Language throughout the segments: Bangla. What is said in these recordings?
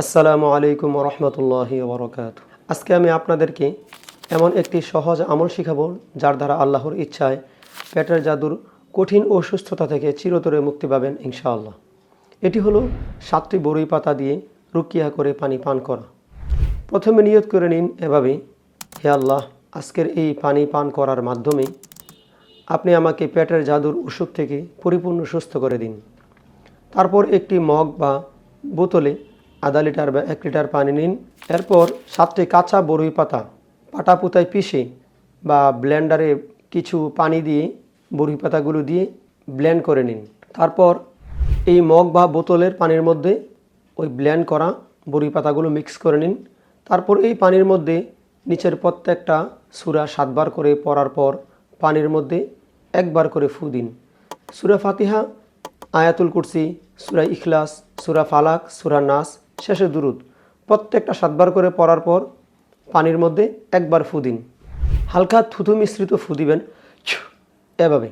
আসসালামু আলাইকুম রহমতুল্লাহি বরকাত আজকে আমি আপনাদেরকে এমন একটি সহজ আমল শিখাবো, যার দ্বারা আল্লাহর ইচ্ছায় পেটের জাদুর কঠিন অসুস্থতা থেকে চিরতরে মুক্তি পাবেন ইনশাআল্লাহ। এটি হলো সাতটি বড়ই পাতা দিয়ে রুকিয়া করে পানি পান করা। প্রথমে নিয়ত করে নিন এভাবে, হে আল্লাহ, আজকের এই পানি পান করার মাধ্যমে আপনি আমাকে পেটের জাদুর অসুখ থেকে পরিপূর্ণ সুস্থ করে দিন। তারপর একটি মগ বা বোতলে আধা লিটার বা এক লিটার পানি নিন। এরপর সাতটি কাঁচা বরুই পাতা, পাটা পুতায় পিষে বা ব্লেন্ডারে কিছু পানি দিয়ে বরুই পাতাগুলো দিয়ে ব্লেন্ড করে নিন। তারপর এই মগ বা বোতলের পানির মধ্যে ওই ব্লেন্ড করা বরুই পাতাগুলো মিক্স করে নিন। তারপর এই পানির মধ্যে নিচের প্রত্যেকটা সুরা সাতবার করে পড়ার পর পানির মধ্যে একবার করে ফু দিন। সুরা ফাতিহা, আয়াতুল কুরসি, সুরা ইখলাস, সুরা ফালাক, সুরা নাস শেষে দুরুদ। প্রত্যেকটা সাতবার করে পড়ার পর পানির মধ্যে একবার ফু দিন। হালকা থুথু মিশ্রিত ফু দিবেন। এভাবে।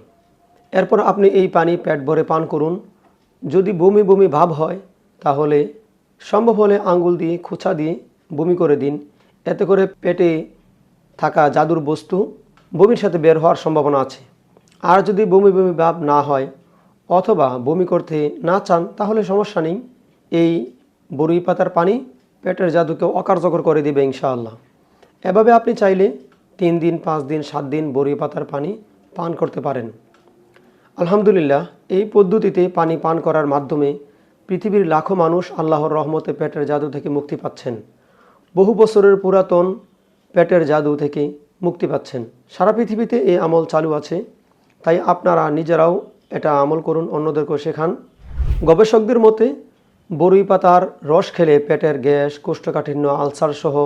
এরপর আপনি এই পানি পেট ভরে পান করুন। যদি বমি বমি ভাব হয়, তাহলে সম্ভব হলে আঙ্গুল দিয়ে খোঁচা দিয়ে বমি করে দিন। এতে করে পেটে থাকা জাদুর বস্তু বমির সাথে বের হওয়ার সম্ভাবনা আছে। আর যদি বমি বমি ভাব না হয়, অথবা বমি করতে না চান, তাহলে সমস্যা নেই। এই বরুই পাতার পানি পেটের জাদুকে অকার্যকর করে দেবে ইনশাআল্লাহ। এভাবে আপনি চাইলে তিন দিন, পাঁচ দিন, সাত দিন বরুই পাতার পানি পান করতে পারেন। আলহামদুলিল্লাহ, এই পদ্ধতিতে পানি পান করার মাধ্যমে পৃথিবীর লাখো মানুষ আল্লাহর রহমতে পেটের জাদু থেকে মুক্তি পাচ্ছেন। বহু বছরের পুরাতন পেটের জাদু থেকে মুক্তি পাচ্ছেন। সারা পৃথিবীতে এই আমল চালু আছে, তাই আপনারা নিজেরাও এটা আমল করুন, অন্যদেরকেও শেখান। গবেষকদের মতে বরুই পাতার রস খেলে পেটের গ্যাস, কোষ্ঠকাঠিন্য, আলসার সহ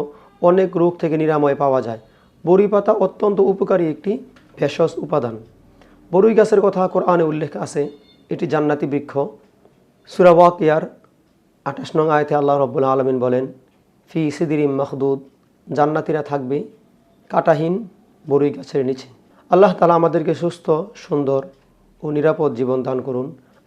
অনেক রোগ থেকে নিরাময় পাওয়া যায়। বরুই পাতা অত্যন্ত উপকারী একটি ভেষজ উপাদান। বরুই গাছের কথা কোরআনে উল্লেখ আছে, এটি জান্নাতি বৃক্ষ। সুরা ওয়াকিয়ার আঠাশ নং আয়তে আল্লাহ রব্বুল আলমিন বলেন, ফি সিদিরিম মাহদুদ জান্নাতিরা থাকবে কাটাহীন বরুই গাছের নিচে। আল্লাহ তালা আমাদেরকে সুস্থ, সুন্দর ও নিরাপদ জীবন দান করুন।